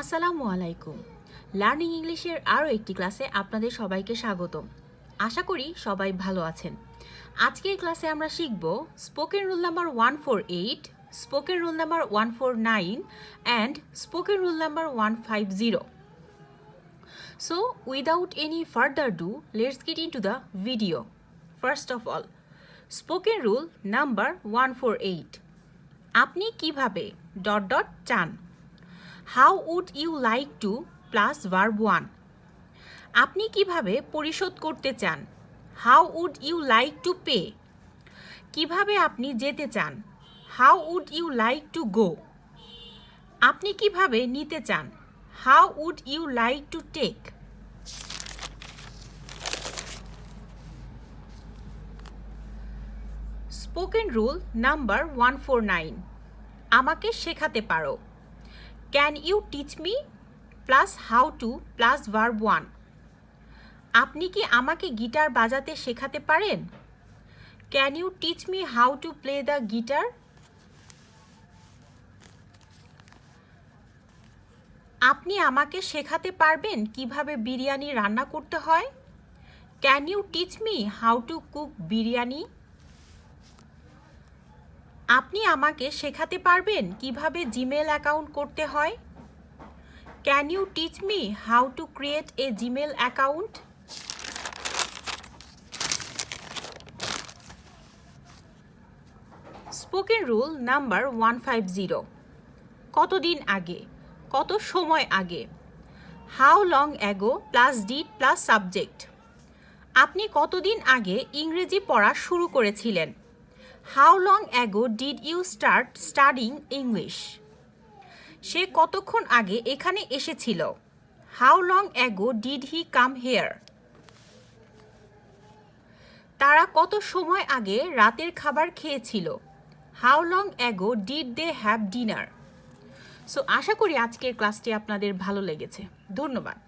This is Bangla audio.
আসসালামু আলাইকুম। লার্নিং ইংলিশের আরও একটি ক্লাসে আপনাদের সবাইকে স্বাগতম। আশা করি সবাই ভালো আছেন। আজকের ক্লাসে আমরা শিখব spoken rule number one four eight spoken rule number one four nine and spoken rule number one five zero So, without any further ado, let's the video first of all of all, spoken rule number 148. আপনি কীভাবে ডট ডট চান? How would you like to plus verb one? আপনি কীভাবে পরিশোধ করতে চান? How would you like to pay? কীভাবে আপনি যেতে চান? How would you like to go? আপনি কীভাবে নিতে চান? How would you like to take? Spoken rule number one four nine. আমাকে শেখাতে পারো। Can you teach me plus how to plus verb one আপনি কি আমাকে গিটার বাজাতে শেখাতে পারেন? Can you teach me how to play the guitar আপনি আমাকে শেখাতে পারবেন কীভাবে বিরিয়ানি রান্না করতে হয়? Can you teach me how to cook biryani? আপনি আমাকে শেখাতে পারবেন কীভাবে জিমেল অ্যাকাউন্ট করতে হয়? Can you teach me how to create a Gmail account spoken rule number one five zero কতদিন আগে? কত সময় আগে? How long ago plus did plus subject আপনি কতদিন আগে ইংরেজি পড়া শুরু করেছিলেন? How long ago did you start studying English সে কতক্ষণ আগে এখানে এসেছিল? How long ago did he come here তারা কত সময় আগে রাতের খাবার খেয়েছিল? How long ago did they have dinner so আশা করি আজকের ক্লাসটি আপনাদের ভালো লেগেছে। ধন্যবাদ।